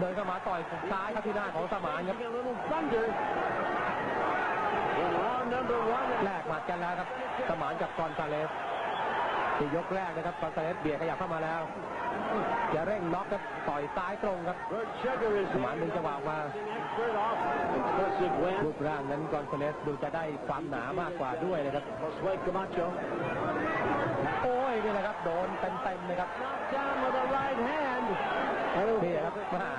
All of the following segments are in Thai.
เดินเข้ามาต่อยซ้ายครับที่หน้าของสมานครับแลกหมัดกันแล้วครับสมานกับกอนซาเลสที่ยกแรกนะครับกอนซาเลสเบียดขยับเข้ามาแล้ว จะเร่งน็อกครับต่อยซ้ายตรงครับสมานดึงจังหวะออกมารูปร่างนั้นกอนซาเลสดูจะได้ความหนามากกว่าด้วยนะครับ โอ้ยนี่แหละครับโดนเต็มๆเลยครับ knocked down with a right hand. นี่แหละครับมา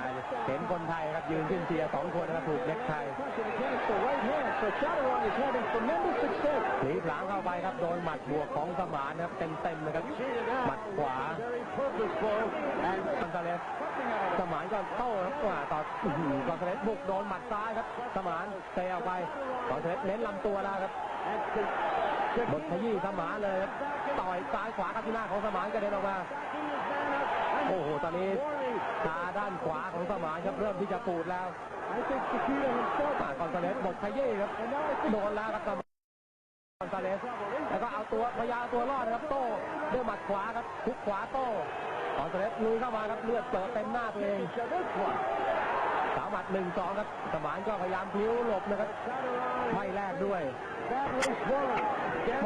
เห็นคนไทยครับยืนขึ้นเชียร์สองคนนะครับถูกเน็กไทย Punching against the right hand. So Chatteron is having tremendous success. หลีผลางเข้าไปครับโดนหมัดบวกของสมานครับเต็มๆเลยครับ Cheated หมั out. ดขวา Very purposeful and กอนซาเลสสมานก็โต้ครับว่าต่ออื้อหือกอนซาเลสบุกโดนหมัดซ้ายครับ สมานเตะออกไปกอนซาเลสเน้นลำตัวแล้วครับ and to, to บดขยี้สมานเลยครับต่อยซ้ายขวาครับที่หน้าของสมานกระเด็นออกมาโอ้โหตอนนี้ตาด้านขวาของสมานครับเริ่มที่จะปูดแล้วปากกอนซาเลสบดขยี้ครับโดนแล้วครับสมานกอนซาเลสแล้วก็เอาตัวพยามตัวรอดนะครับโต้ด้วยหมัดขวาครับทุกขวาโต้กอนซาเลสลุยเข้ามาครับเลือดเปิดเต็มหน้าตัวเองสามหมัดหนึ่งสองครับสมานก็พยายามพลิ้วหลบนะครับไม่แลกด้วย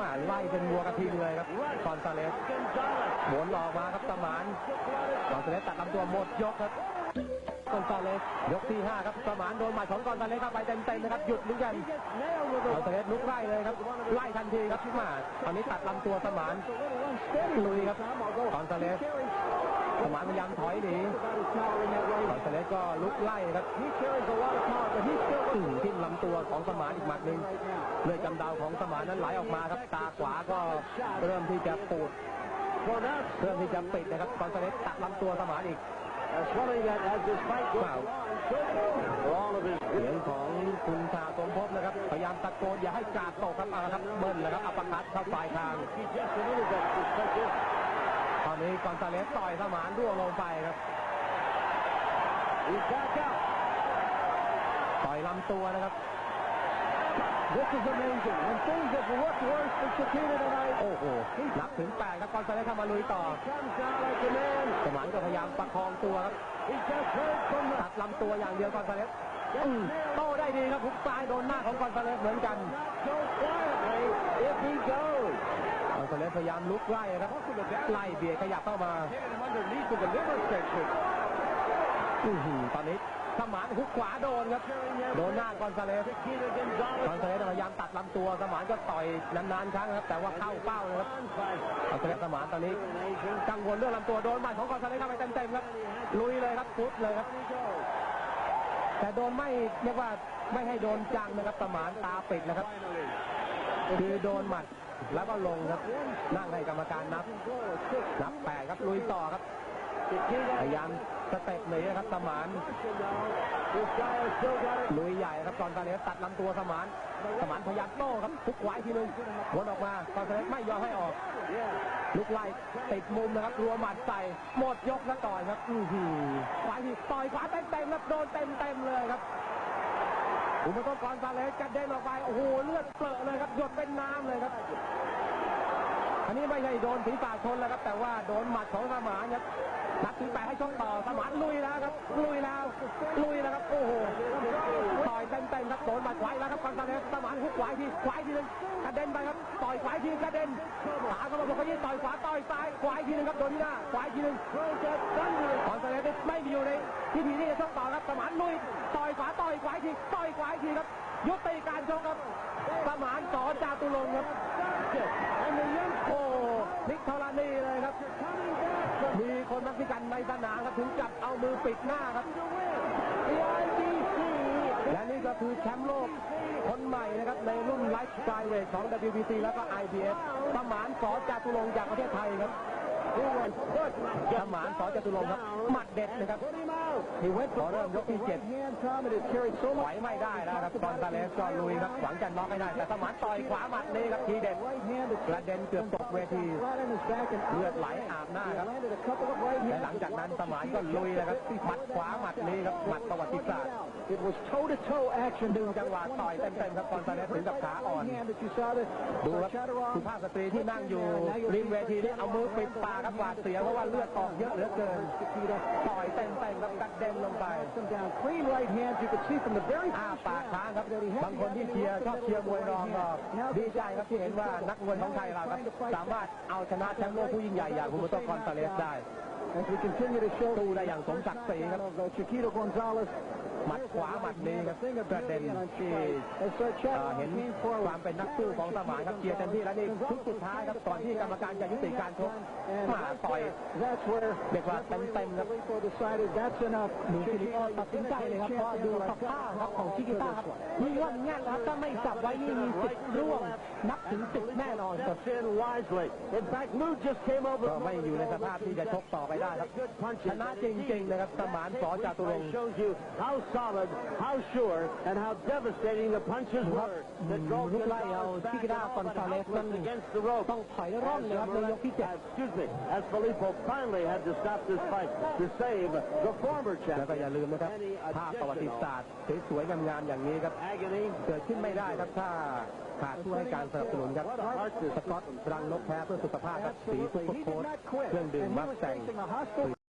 มาไล่เป็นวัวกระทิงเลยครับกอนซาเลสหมุนออกมาครับสมานกอนซาเลสตัดลำตัวหมดยกครับกอนซาเลสยกที่ห้าครับสมานโดนหมัดของกอนซาเลสเข้าไปเต็มๆนะครับหยุดเหมือนกันกอนซาเลสลุกไล่เลยครับไล่ทันทีครับมาตอนนี้ตัดลำตัวสมานลุยครับกอนซาเลส Carries สมานพยายามถอยหนี about his power in that ก way. อนซาเลสก็ลุกไล่ครับ He carries a lot of power, but he's still อื้อทิ่มลำตัวของสมานอีกหมัดหนึ่ง right now. เลือดกำเดาของสมานนั้นไหลออกมาครับตาขวาก็เริ่มที่จะปูด For now, เริ่มที่จะปิดนะครับกอนซาเลสตัดลำตัวสมานอีก that's one thing that as this fight goes Wow. on, for all of his เสียงของคุณชาสมภพนะครับ พยายามตะโกนอย่าให้กาดตกครับเอาละครับเบิ้ลแล้วครับอัปคัดเข้าปลายคาง he just a little bit perspective. ตอนนี้กอนซาเลสต่อยสมานร่วงลงไปครับ He's back out. ต่อยลำตัวนะครับ This is amazing. When things have looked worse for Chiquita tonight, โอ้โห นับถึงแปดครับกอนซาเลสเข้ามาลุยต่อ comes out like a man. สมานก็พยายามประคองตัวครับ He just heard from the ตัดลำตัวอย่างเดียวกอนซาเลสอืมโต้ได้ดีครับหุกซ้ายโดนหน้าของกอนซาเลสเหมือนกัน not so quietly if he goes. กอนซาเลสพยายามลุกไล่ครับ ไล่เบียดขยับเข้ามา Hitting him underneath of the liver section. ตอนนี้สมานหุกขวาโดนครับ โดนหน้ากอนซาเลสกอนซาเลสพยายามตัดลำตัวสมานก็ต่อยนานๆครั้งครับ แต่ว่าเข้าเป้านะครับกอนซาเลสสมานตอนนี้กังวลเรื่องลำตัวโดนหมัดของกอนซาเลสเข้าไปเต็มๆครับ ลุยเลยครับฟุตเลยครับ แต่โดนไม่เรียกว่าไม่ให้โดนจังนะครับสมานตาปิดนะครับ คือโดนหมัดแล้วก็ลงครับ นั่งให้กรรมการนับ นับแปดครับลุยต่อครับ พยายามสเต็ปหนีนะครับสมานลุยใหญ่ครับกอนซาเลสตัดลำตัวสมานสมานพยายามโต้ครับทุกขวาอีกทีนึงวนออกมากอนซาเลสไม่ยอมให้ออกลุกไล่ติดมุมนะครับรัวหมัดใส่หมดยกแล้วต่อยครับอือหือขวาทีต่อยขวาเต็มเต็มๆครับโดนเต็มเต็มๆเลยครับอุปกรณ์กอนซาเลสกระเด็นออกไปโอ้โหเลือดเปรอะเลยครับหยดเป็นน้ำเลยครับ อันนี้ไม่ใช่โดนศีรษะชนแล้วครับ แต่ว่าโดนหมัดของสมานครับนัดที่แปดให้ชกต่อสมานลุยแล้วครับ ลุยแล้วลุยแล้วครับโอ้โหต่อยเต็มๆครับโดนหมัดขวาแล้วครับกอนซาเลสสมานหุกขวาอีกทีขวาทีหนึงกระเด็นไปครับต่อยขวาทีกระเด็นตาเข้ามาบอกเขายี่ต่อยขวาต่อยซ้ายขวาทีหนึงครับโดนที่หน้าขวาทีหนึง Throws that thunder. กอนซาเลสไม่อยู่ในที่ทีที่จะชกต่อครับสมานลุยต่อยขวาต่อยขวาทีต่อยขวาทีครับยุติการชกครับสมานสอจาตุรงค์ครับ โอ้นิกทรณีเลยครับ มีคนมักซิกันในสนามครับถึงจับเอามือปิดหน้าครับ และนี่ก็คือแชมป์โลกคนใหม่นะครับ ในรุ่นไลฟ์สไตล์เวทของ WBC แล้วก็ IBF สมานสอจาตุรงจากประเทศไทยครับ สมานสอจตุรงค์ครับหมัดเด็ดนะครับทีเวทขอเริ่มยกที่เจ็ดไหวไม่ได้แล้วครับตอนซาเลสก็ลุยครับหวังจะน็อกให้ได้แต่สมานต่อยขวาหมัดนี้ครับทีเด็ดกระเด็นเกือบตกเวทีเลือดไหลอาบหน้าครับและหลังจากนั้นสมานก็ลุยเลยครับหมัดขวาหมัดนี้ครับหมัดประวัติศาสตร์ It was toe to toe action. ดึงจังหวะต่อยเต็มๆครับตอนซาเลสถึงกับขาอ่อนดูครับ Chatteron สุภาพสตรีที่นั่งอยู่ริมเวทีนี่เอามือปิดปากครับหวาดเสียวเพราะว่าเลือดออกเยอะเหลือเกินต่อยเต็มๆครับเด็นลงไป Some down. Clean right hands. You could see from the very อ้า first ปาก round ค้างครับ that he had บางคนที่เชียร์ชอบเชียร์มวยรองก็ดีใจครับที่เห็นว่านักมวยของไทยเราครับสามารถเอาชนะแชมป์โลกผู้ยิ่งใหญ่อย่างฮูเบอร์โตคอนซาเลสได้ As we continue to show สู้ได้อย่างสมศักดิ์ศรีครับ of uh, Chiquito Gonzalez. หมัดขวาหมัดนี้ครับกระเด็นที่ As uh, เอ่อ Chad เห็น came ค forward. วามเป็นนักสู้ของสมานครับเชียร์เต็มที่แล้วนี่ทุกสุดท้ายครับก่อนที่กรรมการจะยุติการชก And มาต่อย that's where เรียกว่าเต็มๆครับ Filippo decided that's enough. ดูชิลิโอตัดสินใจเลยครับเพราะดูสภาพครับของชิกิต้าครับมีว่าแง่นครับถ้าไม่จับไว้นี่มีสิทธิ์ร่วง นับถึงสิบแน่นอนครับ Steps in wisely. In fact, Lou just came over. ก็ไม่อยู่ในสภาพที่จะชกต่อไปได้ครับ Good punches. ชนะจริงๆนะครับสมานสอจาตุรงค์ shows you how solid, how sure, and how devastating the punches were that drove ลูกไล่เอา Gonzalez ชิกิต้าคอนซาเลสนั้น against the rope. ต้องถอยร่อนเลยครับในยกที่เจ็ด Excuse me, as Filippo finally had to stop this fight to save the former แล้วก็อย่า champion. ลืมนะครับ Any ภาพประวัติศาสตร์สวยๆงามๆอย่างนี้ครับ agony. เกิดขึ้นไม่ได้ครับถ้าขาดผู้ให้การส นับสนุนครับสกอตรังนกแพ้เพื่อสุขภาพครับสีซุปเปอร์โคตรเครื่องดื่มมักแต่งผลิ